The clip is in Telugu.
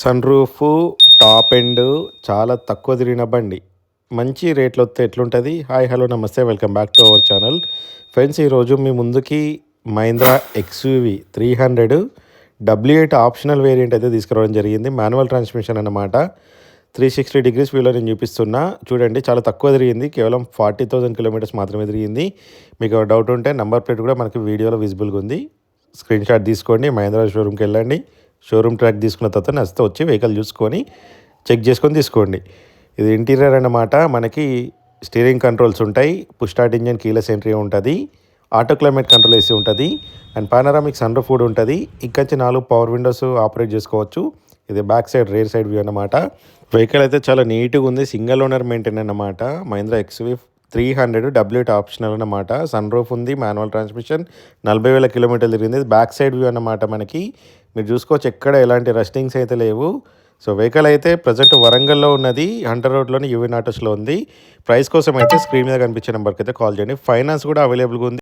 సన్ రూఫ్ టాప్ ఎండ్ చాలా తక్కువ తిరిగిన బండి. మంచి రేట్లు వస్తే ఎట్లుంటుంది? Hi hello namaste welcome back to our channel. Friends ఈరోజు మీ ముందుకి Mahindra XUV three hundred W eight optional variant అయితే తీసుకురావడం జరిగింది. మాన్యువల్ ట్రాన్స్మిషన్ అన్నమాట. త్రీ సిక్స్టీ డిగ్రీస్ వ్యూలో నేను చూపిస్తున్నా. చూడండి చాలా తక్కువ తిరిగింది. కేవలం ఫార్టీ థౌసండ్ కిలోమీటర్స్ మాత్రమే తిరిగింది. మీకు డౌట్ ఉంటే నెంబర్ ప్లేట్ కూడా మనకి వీడియోలో విజిబుల్గా ఉంది. స్క్రీన్ షాట్ తీసుకోండి మహేంద్ర షోరూమ్కి వెళ్ళండి. షోరూమ్ ట్రాక్ తీసుకున్న తర్వాత నచ్చితే వచ్చి వెహికల్ చూసుకొని చెక్ చేసుకొని తీసుకోండి. ఇది ఇంటీరియర్ అన్నమాట. మనకి స్టీరింగ్ కంట్రోల్స్ ఉంటాయి. Push start engine keyless entry ఉంటుంది. ఆటో క్లైమేట్ కంట్రోల్ ఏసీ ఉంటుంది. అండ్ పానరామిక్ సన్ రూఫ్ కూడా ఉంటుంది. ఇక్కడి నాలుగు పవర్ విండోస్ ఆపరేట్ చేసుకోవచ్చు. ఇది back side rear side view అన్నమాట. వెహికల్ అయితే చాలా నీట్గా ఉంది. సింగిల్ ఓనర్ మెయింటైన్ అన్నమాట. Mahindra XUV three hundred W eight optional అన్నమాట. సన్ రూఫ్ ఉంది. మాన్యువల్ ట్రాన్స్మిషన్ నలభై వేల కిలోమీటర్లు తిరిగింది. బ్యాక్ సైడ్ వ్యూ అన్నమాట మనకి. మీరు చూసుకోవచ్చు ఎక్కడ ఎలాంటి రస్టింగ్స్ అయితే లేవు. సో వెహికల్ అయితే ప్రజెంట్ వరంగల్లో ఉన్నది హంటర్ రోడ్లోని యూవీ ఆటోస్లో ఉంది. ప్రైస్ కోసం అయితే స్క్రీన్ మీద కనిపించే నెంబర్కి అయితే కాల్ చేయండి. ఫైనాన్స్ కూడా అవైలబుల్గా ఉంది.